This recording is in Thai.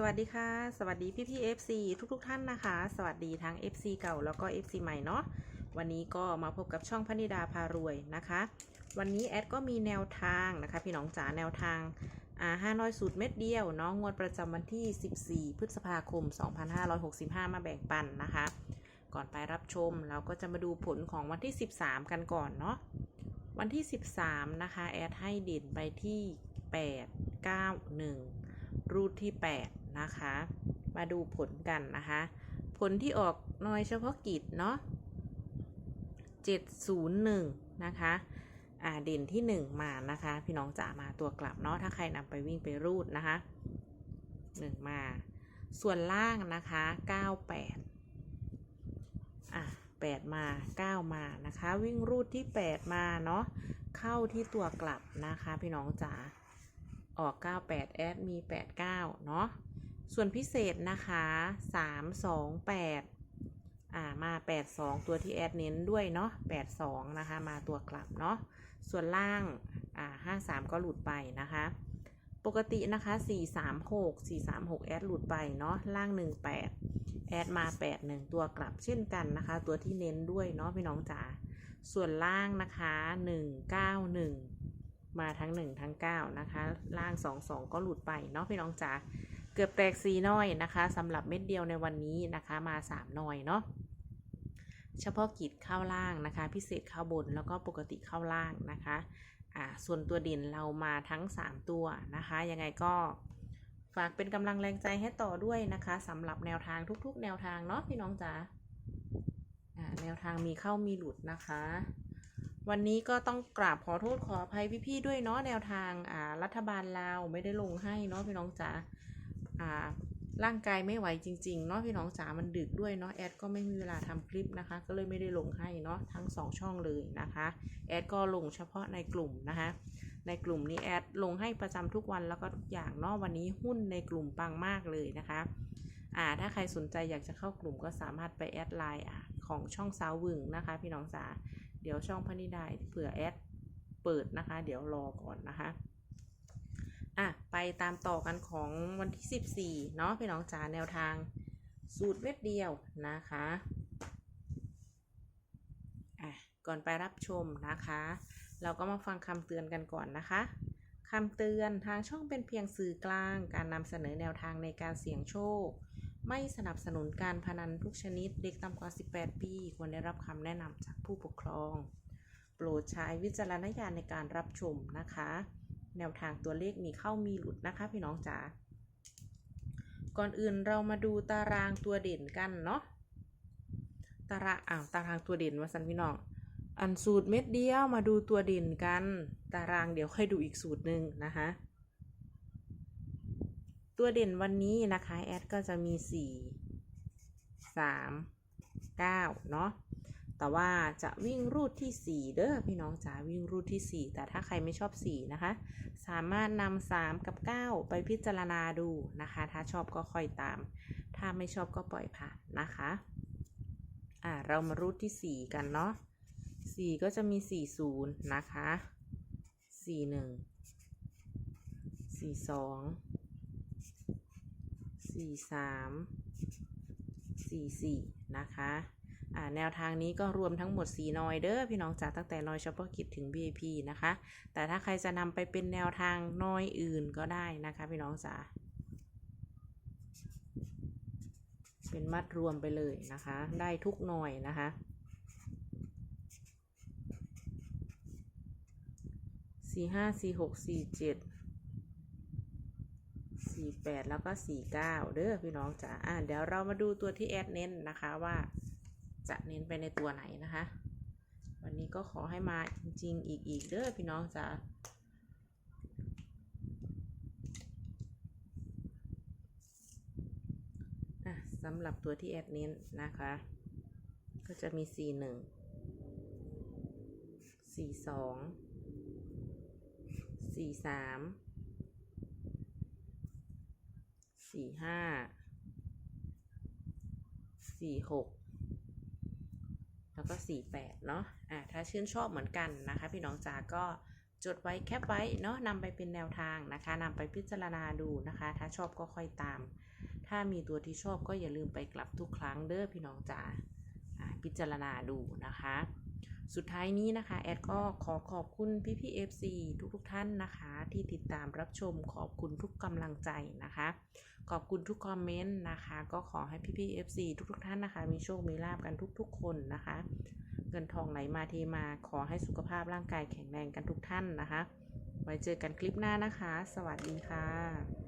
สวัสดีค่ะ สวัสดีพี่พี่ FC ทุกๆทท่านนะคะ สวัสดีทั้ง FC เก่าแล้วก็ FC ใหม่เนาะวันนี้ก็มาพบกับช่องพนิดาพารวยนะคะ วันนี้แอดก็มีแนวทางนะคะ พี่น้องจ๋าแนวทางอ่าห้าน้อยสูตรเม็ดเดียวเนาะงวดประจำวันที่ 14 พฤษภาคม 2565 มาแบ่งปันนะคะ ก่อนไปรับชมเราก็จะมาดูผลของวันที่ 13 กันก่อนเนาะวันที่ 13 นะคะ แอดให้เด่นไปที่ 8 9 1 รูทที่ 8 นะคะ มาดูผลกันนะคะ ผลที่ออกหน่อยเฉพาะกิจเนาะ701 นะคะอ่าเด่นที่ 1 มานะคะ พี่น้องจะมาตัวกลับเนาะถ้าใครนำไปวิ่งไปรูดนะคะ 1 มา ส่วนล่างนะคะ 98อะ8 มา 9 มานะคะ วิ่งรูดที่ 8 มาเนาะเข้าที่ตัวกลับนะคะ พี่น้องจ๋าออก 98 แอดมี 89 เนาะ ส่วนพิเศษนะคะ328อ่ามา82ตัวที่แอดเน้นด้วยเนาะ82นะคะ มาตัวกลับเนาะส่วนล่างอ่า53ก็หลุดไปนะคะ ปกตินะคะ436 436แอดหลุดไปเนาะล่าง18แอดมา81ตัวกลับเช่นกันนะคะ ตัวที่เน้นด้วยเนาะพี่น้องจ๋าส่วนล่างนะคะ191มาทั้ง1ทั้ง9นะคะ ล่าง2 2ก็หลุดไปเนาะพี่น้องจ๋า กือบแตกสีน้อยนะคะสำหรับเม็ดเดียวในวันนี้นะคะมา3น้อยเนาะเฉพาะกิจข้าวล่างนะคะ พิเศษข้าวบนแล้วก็ปกติข้าวล่างนะคะอ่าส่วนตัวเด่นเรามาทั้ง 3 ตัวนะคะ ยังไงก็ฝากเป็นกำลังแรงใจให้ต่อด้วยนะคะสำหรับแนวทางทุกๆ แนวทางเนาะพี่น้องจ๋าอ่าแนวทางมีเข้ามีหลุดนะคะ วันนี้ก็ต้องกราบขอโทษขออภัยพี่ๆด้วยเนาะแนวทางอ่ารัฐบาลลาวไม่ได้ลงให้เนาะพี่น้องจ๋า อ่าร่างกายไม่ไหวจริงๆเนาะพี่น้องจ๋ามันดึกด้วยเนาะแอดก็ไม่มีเวลาทำคลิปนะคะ ก็เลยไม่ได้ลงให้เนาะทั้งสองช่องเลยนะคะแอดก็ลงเฉพาะในกลุ่มนะคะในกลุ่มนี้แอดลงให้ประจำทุกวันแล้วก็ทุกอย่างเนาะวันนี้หุ้นในกลุ่มปังมากเลยนะคะอ่าถ้าใครสนใจอยากจะเข้ากลุ่มก็สามารถไปแอดไลน์ของช่องสาววึงนะคะ พี่น้องจ๋าเดี๋ยวช่องพนิดาเผื่อแอดเปิดนะคะ เดี๋ยวรอก่อนนะคะ อะไปตามต่อกันของวันที่ 14 เนาะพี่น้องจ๋าแนวทางสูตรเม็ดเดียวนะคะอะก่อนไปรับชมนะคะ เราก็มาฟังคำเตือนกันก่อนนะคะคำเตือนทางช่องเป็นเพียงสื่อกลาง การนำเสนอแนวทางในการเสี่ยงโชค ไม่สนับสนุนการพนันทุกชนิดเด็กต่ำกว่า 18 ปี ควรได้รับคำแนะนำจากผู้ปกครอง โปรดใช้วิจารณญาณในการรับชมนะคะ แนวทางตัวเลขมีเข้ามีหลุดนะคะพี่น้องจ๋าก่อนอื่นเรามาดูตารางตัวเด่นกันเนาะตารางอ้าวตารางตัวเด่นว่าสันพี่น้องอันสูตรเม็ดเดียวมาดูตัวเด่นกัน ตารางเดี๋ยวค่อยดูอีกสูตรหนึ่งนะคะตัวเด่นวันนี้นะคะแอดก็จะมี 4 3 9 เนาะ แต่ว่าจะวิ่งรูดที่ 4 เด้อพี่น้องจ๋าวิ่งรูดที่ 4 แต่ถ้าใครไม่ชอบ 4 นะคะ สามารถนำ3กับ 9 ไปพิจารณาดูนะคะ ถ้าชอบก็ค่อยตาม ถ้าไม่ชอบก็ปล่อยผ่านนะคะอ่าเรามารูดที่ 4 กันเนาะ4ก็จะมี 40 นะคะ 41 42สี่สามสี่สี่นะคะ แนวทางนี้ก็รวมทั้งหมดสี่นอยเด้อพี่น้องจ๋าตั้งแต่นอยเฉพาะกิจถึง VIP นะคะ แต่ถ้าใครจะนำไปเป็นแนวทางนอยอื่นก็ได้นะคะ พี่น้องจ๋าเป็นมัดรวมไปเลยนะคะ ได้ทุกหน่อยนะคะสี่ห้าสี่หกสี่เจ็ดสี่แปดแล้วก็สี่เก้าเด้อพี่น้องจ๋าอ่าเดี๋ยวเรามาดูตัวที่แอดเน้นนะคะว่า จะเน้นไปในตัวไหนนะคะ วันนี้ก็ขอให้มาจริง ๆ อีกอีกเด้อพี่น้องจ๋าอะสำหรับตัวที่แอดเน้นนะคะ ก็จะมีสี่หนึ่งสี่สองสี่สามสี่ห้าสี่หก แล้วก็สี่แปดเนาะอะถ้าชื่นชอบเหมือนกันนะคะ พี่น้องจ๋าก็จดไว้แคปไว้เนาะนำไปเป็นแนวทางนะคะนำไปพิจารณาดูนะคะ ถ้าชอบก็ค่อยตาม ถ้ามีตัวที่ชอบก็อย่าลืมไปกลับทุกครั้งเด้อพี่น้องจ๋าพิจารณาดูนะคะ สุดท้ายนี้นะคะ แอดก็ขอขอบคุณพี่พี่เอฟซีทุกๆท่านนะคะ ที่ติดตามรับชมขอบคุณทุกกำลังใจนะคะ ขอบคุณทุกคอมเมนต์นะคะ ก็ขอให้พี่พี่เอฟซีทุกๆท่านนะคะ มีโชคมีลาบกันทุก ๆ คนนะคะ เงินทองไหลมาเทมาขอให้สุขภาพร่างกายแข็งแรงกันทุกท่านนะคะ ไว้เจอกันคลิปหน้านะคะ สวัสดีค่ะ